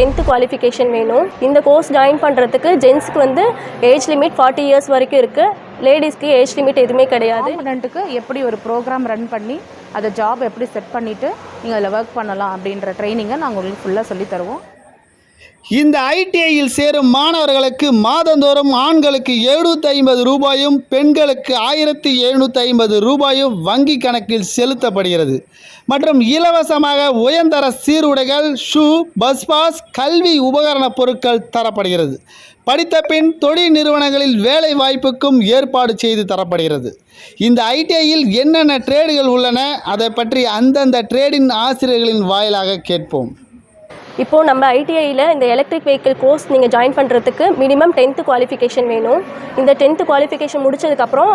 Tenth qualification வேணும். இந்த course join பண்ணுறதுக்கு ஜென்ஸ்க்கு வந்து ஏஜ் லிமிட் ஃபார்ட்டி இயர்ஸ் வரைக்கும் இருக்குது லேடிஸ்க்கு ஏஜ் லிமிட் எதுவுமே கிடையாது. ஸ்டூடெண்ட்டுக்கு எப்படி ஒரு ப்ரோக்ராம் ரன் பண்ணி அதை ஜாப் எப்படி செட் பண்ணிவிட்டு நீங்கள் அதில் ஒர்க் பண்ணலாம் அப்படின்ற ட்ரைனிங்கை நாங்கள் உங்களுக்கு ஃபுல்லாக சொல்லித் தருவோம். இந்த ஐடிஐயில் சேரும் மாணவர்களுக்கு மாதந்தோறும் ஆண்களுக்கு எழுநூற்றி ஐம்பது ரூபாயும் பெண்களுக்கு ஆயிரத்தி எழுநூற்றி ஐம்பது ரூபாயும் வங்கி கணக்கில் செலுத்தப்படுகிறது. மற்றும் இலவசமாக உயர்தர சீருடைகள் ஷூ பஸ் பாஸ் கல்வி உபகரணப் பொருட்கள் தரப்படுகிறது. படித்த பின் தொழில் நிறுவனங்களில் வேலை வாய்ப்புக்கும் ஏற்பாடு செய்து தரப்படுகிறது. இந்த ஐடிஐயில் என்னென்ன ட்ரேடுகள் உள்ளன அதை பற்றி அந்தந்த ட்ரேடின் ஆசிரியர்களின் வாயிலாக கேட்போம். இப்போது நம்ம ஐடிஐயில் இந்த எலக்ட்ரிக் வெஹிக்கிள் கோர்ஸ் நீங்கள் ஜாயின் பண்ணுறதுக்கு மினிமம் டென்த்து குவாலிஃபிகேஷன் வேணும். இந்த டென்த்து குவாலிஃபிகேஷன் முடிச்சதுக்கப்புறம்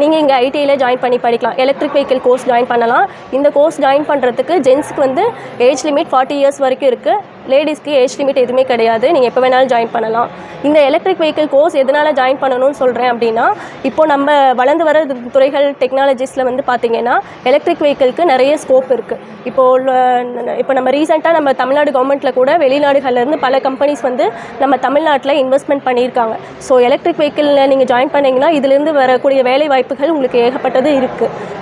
நீங்கள் இங்கே ஐடிஐயில் ஜாயின் பண்ணி படிக்கலாம். எலக்ட்ரிக் வெஹிக்கிள் கோர்ஸ் ஜாயின் பண்ணலாம். இந்த கோர்ஸ் ஜாயின் பண்ணுறதுக்கு ஜென்ஸ்க்கு வந்து ஏஜ் லிமிட் ஃபார்ட்டி இயர்ஸ் வரைக்கும் இருக்குது லேடிஸ்க்கு ஏஜ் லிமிட் எதுவுமே கிடையாது. நீங்கள் எப்போ வேணாலும் ஜாயின் பண்ணலாம். இந்த எலக்ட்ரிக் வெஹிக்கிள் கோர்ஸ் எதனால் ஜாயின் பண்ணணும்னு சொல்கிறேன் அப்படின்னா இப்போ நம்ம வளர்ந்து வர துறைகள் டெக்னாலஜிஸில் வந்து பார்த்திங்கன்னா எலக்ட்ரிக் வெஹிக்கிள்க்கு நிறைய ஸ்கோப் இருக்குது இப்போ உள்ள- இப்போ நம்ம ரீசெண்டாக நம்ம தமிழ்நாடு கவர்மெண்ட்டில் கூட வெளிநாடுகள்லேருந்து பல கம்பெனிஸ் வந்து நம்ம தமிழ்நாட்டில் இன்வெஸ்ட்மெண்ட் பண்ணியிருக்காங்க. ஸோ எலக்ட்ரிக் வெஹிக்கிளில் நீங்கள் ஜாயின் பண்ணிங்கன்னா இதுலேருந்து வரக்கூடிய வேலை வாய்ப்புகள் உங்களுக்கு ஏகப்பட்டது இருக்குது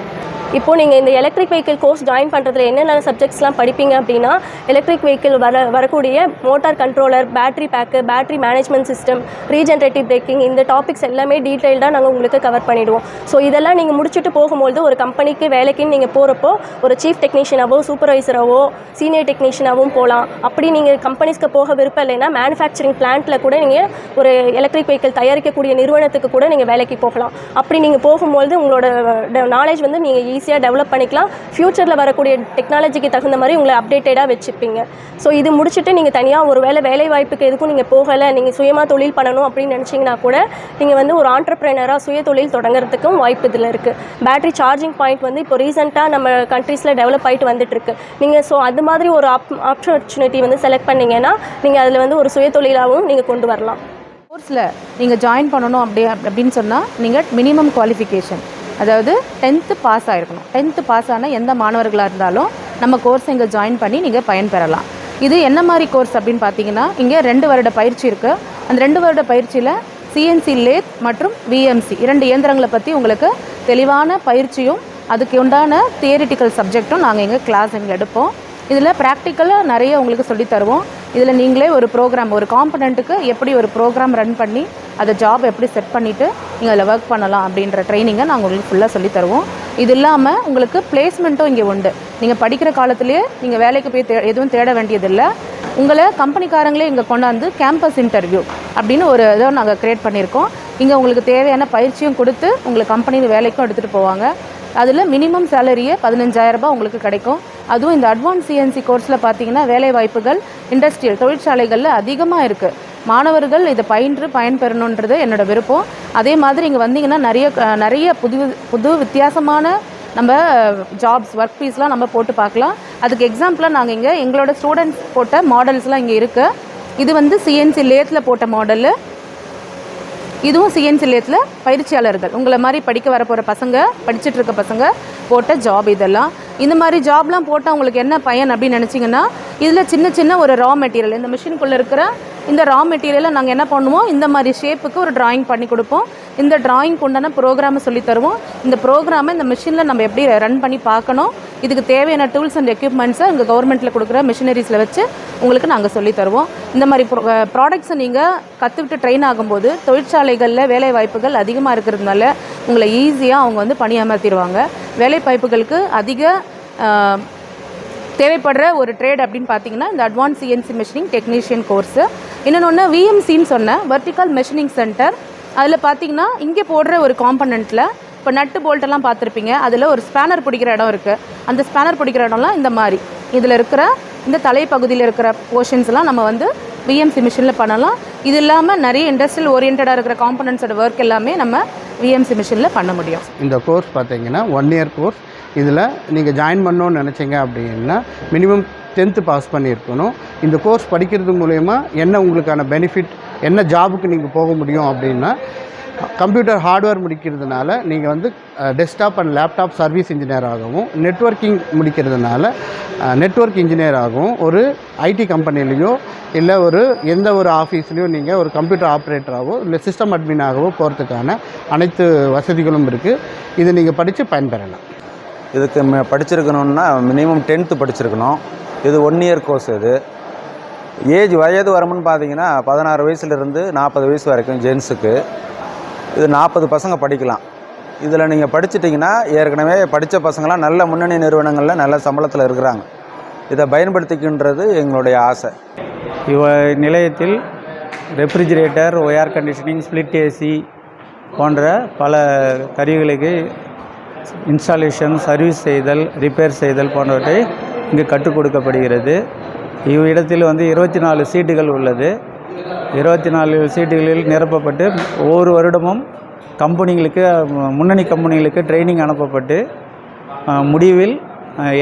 இப்போ நீங்கள் இந்த எலக்ட்ரிக் வெஹிக்கிள் கோர்ஸ் ஜாயின் பண்ணுறதுல என்னென்ன சப்ஜெக்ட்ஸ்லாம் படிப்பீங்க அப்படின்னா எலக்ட்ரிக் வெஹிக்கிள் வர வரக்கூடிய motor controller battery pack battery management system regenerative braking இந்த டாபிக்ஸ் எல்லாமே டீட்டெயில்டாக நாங்கள் உங்களுக்கு கவர் பண்ணிவிடுவோம் ஸோ இதெல்லாம் நீங்கள் முடிச்சுட்டு போகும்போது ஒரு கம்பெனிக்கு வேலைக்குன்னு நீங்கள் போகிறப்போ ஒரு சீஃப் டெக்னீஷியனாவோ சூப்பர்வைசராகவோ சீனியர் டெக்னீஷியனாகவும் போகலாம் அப்படி நீங்கள் கம்பெனிஸ்க்கு போக விருப்பம் இல்லைன்னா மேனுஃபேக்சரிங் பிளான்ட்டில் கூட நீங்கள் ஒரு எலக்ட்ரிக் வெஹிக்கிள் தயாரிக்கக்கூடிய நிறுவனத்துக்கு கூட நீங்கள் வேலைக்கு போகலாம். அப்படி நீங்கள் போகும்போது உங்களோட நாலேஜ் வந்து நீங்கள் ஈஸியாக டெவலப் பண்ணிக்கலாம். ஃப்யூச்சரில் வரக்கூடிய டெக்னாலஜிக்கு தகுந்த மாதிரி உங்களை அப்டேட்டடாக வச்சுப்பீங்க. ஸோ இது முடிச்சுட்டு நீங்கள் தனியாக ஒரு வேலை வேலை வாய்ப்புக்கு எதுக்கும் நீங்கள் போகலை நீங்கள் சுயமாக தொழில் பண்ணணும் அப்படின்னு நினச்சிங்கன்னா கூட நீங்கள் வந்து ஒரு ஆண்டர்பிரைனராக சுய தொழில் தொடங்குறதுக்கும் வாய்ப்பு இதில் இருக்குது பேட்டரி சார்ஜிங் பாயிண்ட் வந்து இப்போ ரீசெண்டாக நம்ம கண்ட்ரீஸில் டெவலப் ஆகிட்டு வந்துட்டுருக்கு. நீங்கள் ஸோ அது மாதிரி ஒரு ஆப் ஆப்பர்ச்சுனிட்டி வந்து செலக்ட் பண்ணிங்கன்னா நீங்கள் அதில் வந்து ஒரு சுய தொழிலாகவும் நீங்கள் கொண்டு வரலாம். கோர்ஸில் நீங்கள் ஜாயின் பண்ணணும் அப்படி அப்படின்னு சொன்னால் நீங்கள் மினிமம் குவாலிஃபிகேஷன் அதாவது டென்த்து பாஸ் ஆகிருக்கணும் டென்த்து பாஸ் ஆனால் எந்த மாணவர்களாக இருந்தாலும் நம்ம கோர்ஸ் இங்கே ஜாயின் பண்ணி நீங்கள் பயன்பெறலாம் இது என்ன மாதிரி கோர்ஸ் அப்படின்னு பார்த்தீங்கன்னா இங்கே ரெண்டு வருட பயிற்சி இருக்குது அந்த ரெண்டு வருட பயிற்சியில் சிஎன்சி லேத் மற்றும் விஎம்சி இரண்டு இயந்திரங்களை பற்றி உங்களுக்கு தெளிவான பயிற்சியும் அதுக்கு உண்டான தியரிட்டிக்கல் சப்ஜெக்ட்டும் நாங்கள் எங்கள் கிளாஸ் இங்கே எடுப்போம். இதில் ப்ராக்டிக்கலாக நிறைய உங்களுக்கு சொல்லித் தருவோம். இதில் நீங்களே ஒரு ப்ரோக்ராம் ஒரு காம்பனண்ட்டுக்கு எப்படி ஒரு ப்ரோக்ராம் ரன் பண்ணி அதை ஜாப் எப்படி செட் பண்ணிவிட்டு நீங்கள் அதில் ஒர்க் பண்ணலாம் அப்படின்ற ட்ரைனிங்கை நாங்கள் உங்களுக்கு ஃபுல்லாக சொல்லி தருவோம். இது இல்லாமல் உங்களுக்கு பிளேஸ்மெண்ட்டும் இங்கே உண்டு. நீங்கள் படிக்கிற காலத்துலேயே நீங்கள் வேலைக்கு போய் தே எதுவும் தேட வேண்டியதில்லை. உங்களை கம்பெனிக்காரங்களே இங்கே கொண்டாந்து கேம்பஸ் இன்டர்வியூ அப்படின்னு ஒரு இதை நாங்கள் க்ரியேட் பண்ணியிருக்கோம். இங்கே உங்களுக்கு தேவையான பயிற்சியும் கொடுத்து உங்களை கம்பெனியில் வேலைக்கும் எடுத்துகிட்டு போவாங்க. அதில் மினிமம் சேலரியே பதினஞ்சாயிரரூபா உங்களுக்கு கிடைக்கும். அதுவும் இந்த அட்வான்ஸ் சிஎன்சி கோர்ஸில் பார்த்தீங்கன்னா வேலை வாய்ப்புகள் இண்டஸ்ட்ரியல் தொழிற்சாலைகளில் அதிகமாக இருக்குது மாணவர்கள் இதை பயின்று பயன்பெறணுன்றது என்னோட விருப்பம். அதே மாதிரி இங்கே வந்தீங்கன்னா நிறைய நிறைய புது புது வித்தியாசமான நம்ம ஜாப்ஸ் ஒர்க் பீஸ்லாம் நம்ம போட்டு பார்க்கலாம். அதுக்கு எக்ஸாம்பிளாக நாங்கள் இங்கே எங்களோட ஸ்டூடெண்ட்ஸ் போட்ட மாடல்ஸ்லாம் இங்கே இருக்குது இது வந்து சிஎன்சி லேத்தில் போட்ட மாடலு இதுவும் சிஎன்சி லேத்தில் பயிற்சியாளர்கள். உங்களை மாதிரி படிக்க வர போகிற பசங்க படிச்சுட்டு இருக்க பசங்க போட்ட ஜாப் இதெல்லாம். இந்த மாதிரி ஜாப்லாம் போட்டால் உங்களுக்கு என்ன பயன் அப்படின்னு நினச்சிங்கன்னா இதில் சின்ன சின்ன ஒரு ரா மெட்டீரியல் இந்த மிஷினுக்குள்ளே இருக்கிற இந்த ரா மெட்டீரியலை நாங்கள் என்ன பண்ணுவோம்? இந்த மாதிரி ஷேப்புக்கு ஒரு டிராயிங் பண்ணி கொடுப்போம். இந்த டிராயிங்க்கு உண்டான ப்ரோக்ராமை சொல்லி தருவோம். இந்த ப்ரோக்ராமை இந்த மிஷினில் நம்ம எப்படி ரன் பண்ணி பார்க்கணும்? இதுக்கு தேவையான டூல்ஸ் அண்ட் எக்யூப்மெண்ட்ஸை இங்கே கவர்மெண்ட்டில் கொடுக்குற மிஷினரிஸில் வச்சு உங்களுக்கு நாங்கள் சொல்லி தருவோம். இந்த மாதிரி ப்ராடக்ட்ஸை நீங்கள் கற்றுக்கிட்டு ட்ரெயின் ஆகும்போது தொழிற்சாலைகளில் வேலை வாய்ப்புகள் அதிகமாக இருக்கிறதுனால உங்களை ஈஸியாக அவங்க வந்து பணியமர்த்திடுவாங்க வேலை வாய்ப்புகளுக்கு அதிக தேவைப்படுற ஒரு ட்ரேட் அப்படின்னு பார்த்தீங்கன்னா இந்த advance CNC machining technician course இன்னொன்று விஎம்சின்னு சொன்னேன் வெர்டிக்கல் மெஷினிங் சென்டர் அதில் பார்த்தீங்கன்னா இங்கே போடுற ஒரு காம்பனண்ட்டில் இப்போ நட்டு போல்ட்டெல்லாம் பார்த்துருப்பீங்க அதில் ஒரு ஸ்பேனர் பிடிக்கிற இடம் இருக்குது அந்த ஸ்பேனர் பிடிக்கிற இடம்லாம் இந்த மாதிரி. இதில் இருக்கிற இந்த தலைப்பகுதியில் இருக்கிற போர்ஷன்ஸ்லாம் நம்ம வந்து விஎம்சி மிஷினில் பண்ணலாம். இது இல்லாமல் நிறைய இண்டஸ்ட்ரியல் ஓரியன்டாக இருக்கிற காம்பனண்ட்ஸோட ஒர்க் எல்லாமே நம்ம விஎம்சி மிஷினில் பண்ண முடியும். இந்த கோர்ஸ் பார்த்தீங்கன்னா ஒன் இயர் கோர்ஸ் இதில் நீங்கள் ஜாயின் பண்ணணும்னு நினச்சிங்க அப்படின்னா மினிமம் டென்த்து பாஸ் பண்ணியிருக்கணும். இந்த கோர்ஸ் படிக்கிறது மூலயமா என்ன உங்களுக்கான பெனிஃபிட் என்ன ஜாபுக்கு நீங்கள் போக முடியும் அப்படின்னா கம்ப்யூட்டர் ஹார்ட்வேர் முடிக்கிறதுனால நீங்கள் வந்து டெஸ்க்டாப் அண்ட் லேப்டாப் சர்வீஸ் இன்ஜினியராகவும் நெட்வொர்க்கிங் முடிக்கிறதுனால நெட்வொர்க் இன்ஜினியராகவும் ஒரு ஐடி கம்பெனிலேயோ இல்லை ஒரு எந்த ஒரு ஆஃபீஸ்லேயோ நீங்கள் ஒரு கம்ப்யூட்டர் ஆப்ரேட்டராகவோ இல்லை சிஸ்டம் அட்மினாகவோ போகிறதுக்கான அனைத்து வசதிகளும் இருக்குது இதை நீங்கள் படித்து பயன்பெறலாம். இதுக்கு படிச்சிருக்கணும்னா மினிமம் டென்த்து படிச்சிருக்கணும். இது ஒன் இயர் கோர்ஸ் இது. ஏஜ் வயது வரம்புன்னு பார்த்தீங்கன்னா பதினாறு வயசுலேருந்து நாற்பது வயசு வரைக்கும் ஜென்ஸுக்கு இது நாற்பது பசங்க படிக்கலாம். இதில் நீங்கள் படிச்சிட்டிங்கன்னா ஏற்கனவே படித்த பசங்களாம் நல்ல முன்னணி நிறுவனங்களில் நல்ல சம்பளத்தில் இருக்கிறாங்க. இதை பயன்படுத்திக்கின்றது எங்களுடைய ஆசை. இவ நிலையத்தில் refrigerator air conditioning split AC போன்ற பல கருவிகளுக்கு இன்ஸ்டாலேஷன் சர்வீஸ் செய்தல் ரிப்பேர் செய்தல் போன்றவற்றை இங்கு கற்றுக் கொடுக்கப்படுகிறது. இவ்விடத்தில் வந்து இருபத்தி நாலு சீட்டுகள் உள்ளது. இருபத்தி நாலு சீட்டுகளில் நிரப்பப்பட்டு ஒவ்வொரு வருடமும் கம்பெனிகளுக்கு முன்னணி கம்பெனிகளுக்கு ட்ரைனிங் அனுப்பப்பட்டு முடிவில்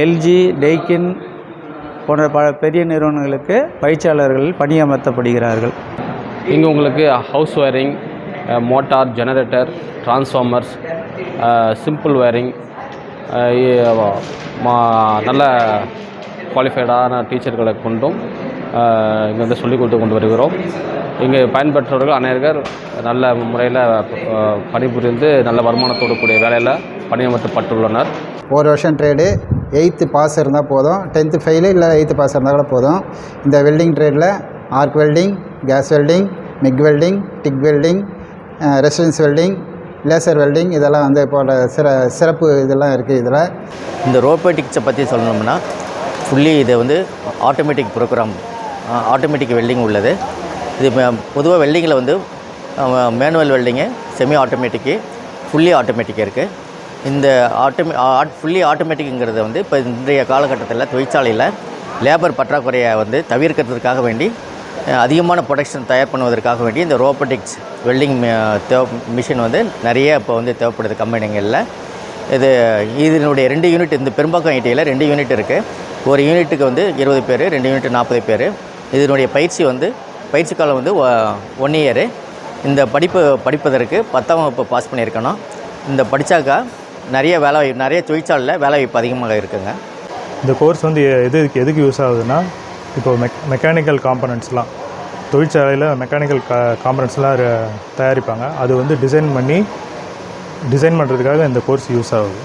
எல்ஜி டெய்கின் போன்ற ப பெரிய நிறுவனங்களுக்கு பயிற்சியாளர்கள் பணியமர்த்தப்படுகிறார்கள். இங்கே உங்களுக்கு house wiring motor generator transformers simple wiring நல்ல குவாலிஃபைடான டீச்சர்களை கொண்டும் இங்கே வந்து சொல்லிக் கொடுத்து கொண்டு வருகிறோம். இங்கே பயன்பெற்றவர்கள் அநேகர் நல்ல முறையில் பணிபுரிந்து நல்ல வருமானத்தோடு கூடிய வேலையில் பணியமர்த்தப்பட்டுள்ளனர். ஒரு வருஷம் ட்ரேடு எயித்து பாஸ் இருந்தால் போதும். டென்த்து ஃபெயிலு இல்லை எயித்து பாஸ் இருந்தால் கூட போதும். இந்த welding ட்ரேடில் arc welding gas welding MIG welding TIG welding resistance welding laser welding இதெல்லாம் வந்து போன்ற சிற சிறப்பு இதெல்லாம் இருக்குது இதில். இந்த ரோபோட்டிக்ஸை பற்றி சொல்லணும்னா ஃபுல்லி இது வந்து ஆட்டோமேட்டிக் ப்ரோக்ராம் ஆட்டோமேட்டிக் வெல்டிங் உள்ளது. இது பொதுவாக வெல்டிங்கில் வந்து manual welding semi automatic fully automatic இருக்குது இந்த ஆட்டோமே ஆட் ஃபுல்லி ஆட்டோமேட்டிக்குங்கிறது வந்து இப்போ இன்றைய காலகட்டத்தில் தொழிற்சாலையில் லேபர் பற்றாக்குறையை வந்து தவிர்க்கிறதுக்காக வேண்டி அதிகமான ப்ரொடக்ஷன் தயார் பண்ணுவதற்காக வேண்டி இந்த ரோபோட்டிக்ஸ் வெல்டிங் தேவை மிஷின் வந்து நிறைய இப்போ வந்து தேவைப்படுது கம்பெனிங்களில் இது இதனுடைய ரெண்டு யூனிட் இந்த பெரும்பாக்கம் ஐடியில் ரெண்டு யூனிட் இருக்குது ஒரு யூனிட்டுக்கு வந்து இருபது பேர் ரெண்டு யூனிட் நாற்பது பேர். இதனுடைய பயிற்சி வந்து பயிற்சி காலம் வந்து ஒன் இயரு இந்த படிப்பு படிப்பதற்கு பத்தாம் வகுப்பு பாஸ் பண்ணியிருக்கணும். இந்த படித்தாக்கா நிறைய வேலை வாய்ப்பு நிறைய தொழிற்சாலையில் வேலை வாய்ப்பு அதிகமாக இருக்குங்க. இந்த கோர்ஸ் வந்து எது எதுக்கு எதுக்கு யூஸ் ஆகுதுன்னா இப்போ மெக் மெக்கானிக்கல் காம்பனண்ட்ஸ்லாம் தொழிற்சாலையில் மெக்கானிக்கல் கா காம்பனண்ட்ஸ்லாம் தயாரிப்பாங்க. அது வந்து டிசைன் பண்ணி டிசைன் பண்ணுறதுக்காக இந்த கோர்ஸ் யூஸ் ஆகுது.